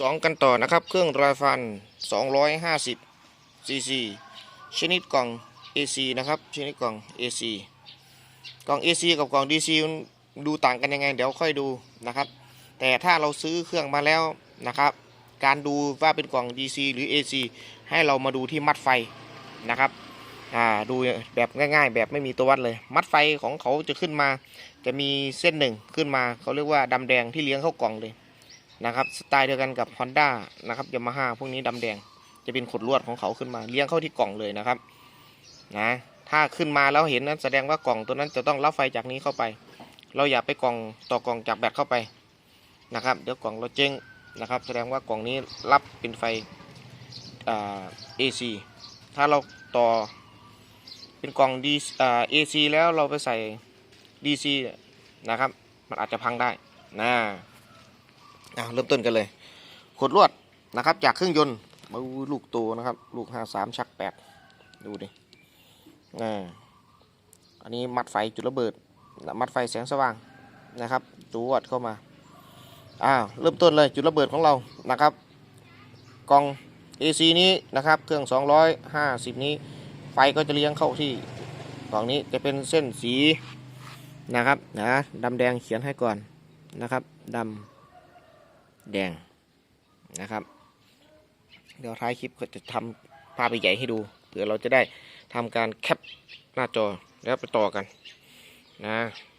สองกันต่อนะครับ เครื่องรายฟัน 250 cc ชนิดกล่อง AC นะครับ ชนิดกล่อง AC กล่อง AC กับกล่อง DC ดูต่างกันยังไง เดี๋ยวค่อยดูนะครับ แต่ถ้าเราซื้อเครื่องมาแล้วนะครับ การดูว่าเป็นกล่อง DC หรือ AC ให้เรามาดูที่มัดไฟนะครับอ่าดูแบบง่าย ๆ แบบไม่มีตัววัดเลย มัดไฟของเขาจะขึ้นมา จะมีเส้นหนึ่งขึ้นมา เขาเรียกว่าดำแดงที่เลี้ยงเข้ากล่องเลย นะครับสไตล์เดียวกันกับ Honda นะครับยามาฮ่าพวกนี้ดำแดงจะเป็นขดลวดของเขาขึ้นมาเลี้ยงเข้าที่กล่องเลยนะครับนะถ้าขึ้นมาแล้วเห็นนั้นแสดงว่ากล่องตัวนั้นจะต้องรับไฟจากนี้เข้าไป เราอย่าไปกล่องต่อกล่องจากแบตเข้าไปนะครับเดี๋ยวกล่องเราเจ๊งนะครับ แสดงว่ากล่องนี้รับเป็นไฟอ่า AC ถ้าเราต่อเป็นกล่อง D อ่า AC แล้วเราไปใส่ DC นะครับมันอาจจะพังได้นะ อะเริ่มต้นกันเลยขดลวดนะครับ จากเครื่องยนต์มาลูกโตนะครับ ลูกห้าสามชักแปดดูดิอ่าอันนี้มัดไฟจุดระเบิด มัดไฟแสงสว่างนะครับตัววดเข้ามาอ้าเริ่มต้นเลยจุดระเบิดของเรานะครับกล่อง AC นี้นะครับ เครื่อง 250 นี้ ไฟก็จะเลี้ยงเข้าที่กล่องนี้จะเป็นเส้นสีนะครับนะดำแดงเขียนให้ก่อนนะครับดำ แดงนะครับ เดี๋ยวท้ายคลิปก็จะทำภาพใหญ่ให้ดูเผื่อเราจะได้ทำการแคปหน้าจอแล้วไปต่อกันนะ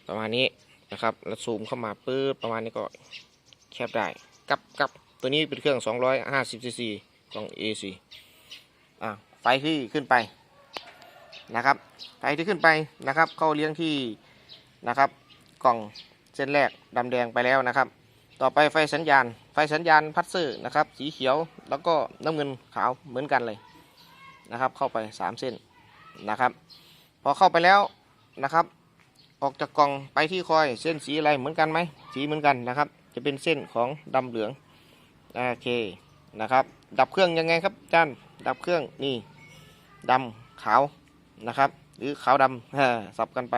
ประมาณนี้นะครับแล้วซูมเข้ามาปื๊บประมาณนี้ก็แคปได้กับกับตัวนี้เป็นเครื่อง 250 cc กล่อง AC อะไฟที่ขึ้นไปนะครับไฟที่ขึ้นไปนะครับ เข้าเลี้ยงที่นะครับ กล่องเส้นแรกดำแดงไปแล้วนะครับ ต่อไปไฟสัญญาณ ไฟสัญญาณพัดเซอร์นะครับ สีเขียวแล้วก็น้ำเงินขาวเหมือนกันเลยนะครับ เข้าไป 3 เส้นนะครับ พอเข้าไปแล้วนะครับ ออกจากกล่องไปที่คอยเส้นสีอะไรเหมือนกันไหมสีเหมือนกันนะครับ จะเป็นเส้นของดำเหลืองโอเคนะครับ ดับเครื่องยังไงครับจานดับเครื่องนี่ดำขาวนะครับ หรือขาวดำสับกันไป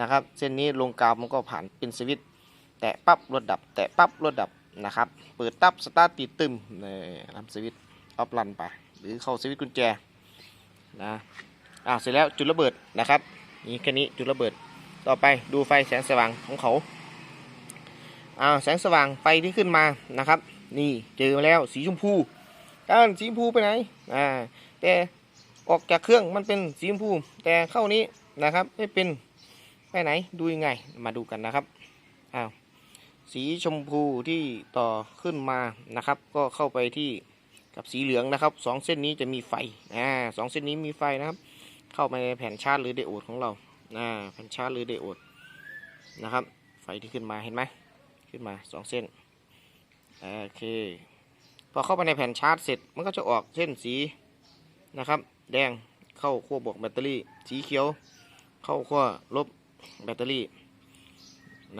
นะครับ เส้นนี้ลงกาวมันก็ผ่านเป็นสวิตช์ แตะปั๊บรถดับ แตะปั๊บรถดับนะครับ เปิดตับสตาร์ทติดตึมนี่ทำสวิตช์ออฟลันไปหรือเข้าสวิตช์กุญแจนะอ่าเสร็จแล้วจุดระเบิดนะครับนี่แค่นี้จุดระเบิดต่อไปดูไฟแสงสว่างของเขาอ่าแสงสว่างไฟที่ขึ้นมานะครับ นี่เจอมาแล้วสีชมพูก้านสีชมพูไปไหนอ่าแต่ออกจากเครื่องมันเป็นสีชมพู แต่เข้านี้นะครับไม่เป็นไปไหนดูยังไงมาดูกันนะครับอ้าว สีชมพูที่ต่อขึ้นมานะครับ ก็เข้าไปที่กับสีเหลืองนะครับสองเส้นนี้จะมีไฟอ่าสองเส้นนี้มีไฟนะครับ เข้าไปในแผ่นชาร์จหรือไดโอดของเราอ่าแผ่นชาร์จหรือไดโอดนะครับ ไฟที่ขึ้นมาเห็นไหมขึ้นมาสองเส้นโอเคพอเข้าไปในแผ่นชาร์จเสร็จมันก็จะออกเส้นสีนะครับ แดงเข้าขั้วบวกแบตเตอรี่ สีเขียว เข้าขั้วลบแบตเตอรี่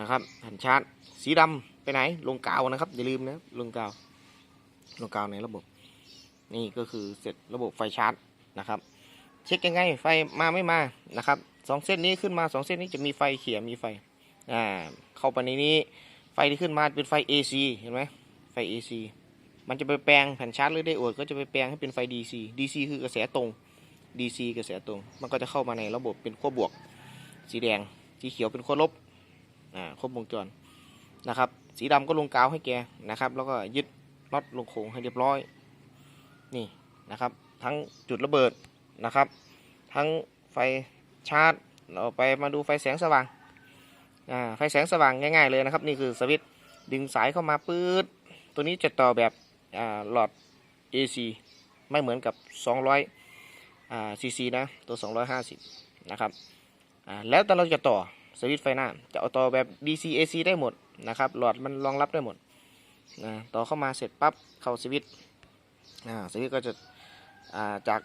นะครับแผ่นชาร์จสีดำไปไหน ลงกาวนะครับอย่าลืมนะลงกาว ลงกาวในระบบ นี่ก็คือเสร็จระบบไฟชาร์จนะครับ เช็คยังไงไฟมาไม่มานะครับสองเส้นนี้ขึ้นมาสองเส้นนี้จะมีไฟเขียวมีไฟอ่าเข้าไปในนี้ ไฟที่ขึ้นมาเป็นไฟ AC เห็นไหมไฟ AC มันจะไปแปลงแผ่นชาร์จหรือไดโอดก็จะไปแปลงให้เป็นไฟ DC DC คือกระแสตรง DC กระแสตรง มันก็จะเข้ามาในระบบเป็นขั้วบวก สีแดง สีเขียวเป็นขั้วลบ อ่าครบวงจรนะครับ สีดำก็ลงกาวให้แกนะครับ แล้วก็ยึดน็อตลงโค้งให้เรียบร้อย นี่นะครับ ทั้งจุดระเบิดนะครับ ทั้งไฟชาร์จ เราไปมาดูไฟแสงสว่างอ่าไฟแสงสว่างง่ายๆเลยนะครับ นี่คือสวิตช์ดึงสายเข้ามาปื๊ดตัวนี้จะต่อแบบอ่าหลอด AC ไม่เหมือนกับ 200อ่าซีซีนะ ตัว 250 นะครับอ่าแล้วแต่เราจะต่อ สวิตไฟหน้า จะเอาต่อแบบ DC AC ได้หมดนะครับ หลอดมันรองรับได้หมดนะต่อเข้ามาเสร็จปั๊บเข้าสวิตช์อ่าสวิตก็จะอ่าจาก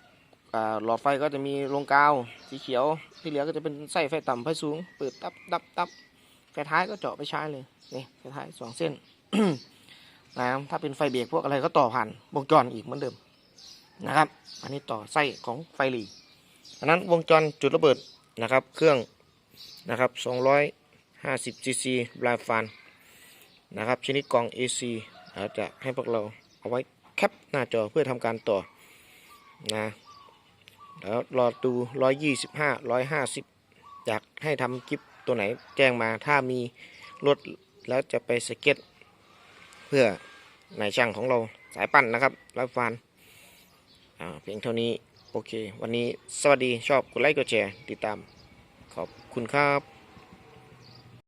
อ่าหลอดไฟก็จะมีลงกาวสีเขียวที่เหลือก็จะเป็นไส้ไฟต่ำไฟสูงเปิดตับตับตับไฟท้ายก็เจาะไปใช้เลยนี่ไฟท้ายสองเส้นนะถ้าเป็นไฟเบรกพวกอะไรก็ต่อผ่านวงจรอีกเหมือนเดิมนะครับ อันนี้ต่อไส้ของไฟหลีอันนั้นวงจรจุดระเบิดนะครับ เครื่อง นะครับ250 cc บลาฟันนะครับ ชนิดกล่อง AC เราจะให้พวกเราเอาไว้แคปหน้าจอเพื่อทำการต่อนะแล้วรอดูร้อยยี่สิบห้าร้อยห้าสิบอยากให้ทำคลิปตัวไหนแจ้งมาถ้ามีรถแล้วจะไปสเก็ต เพื่อนายช่างของเราสายปั่นนะครับร้อยฟานเพียงเท่านี้ โอเค วันนี้สวัสดีชอบกดไลค์กดแชร์ ติดตาม ขอบคุณครับ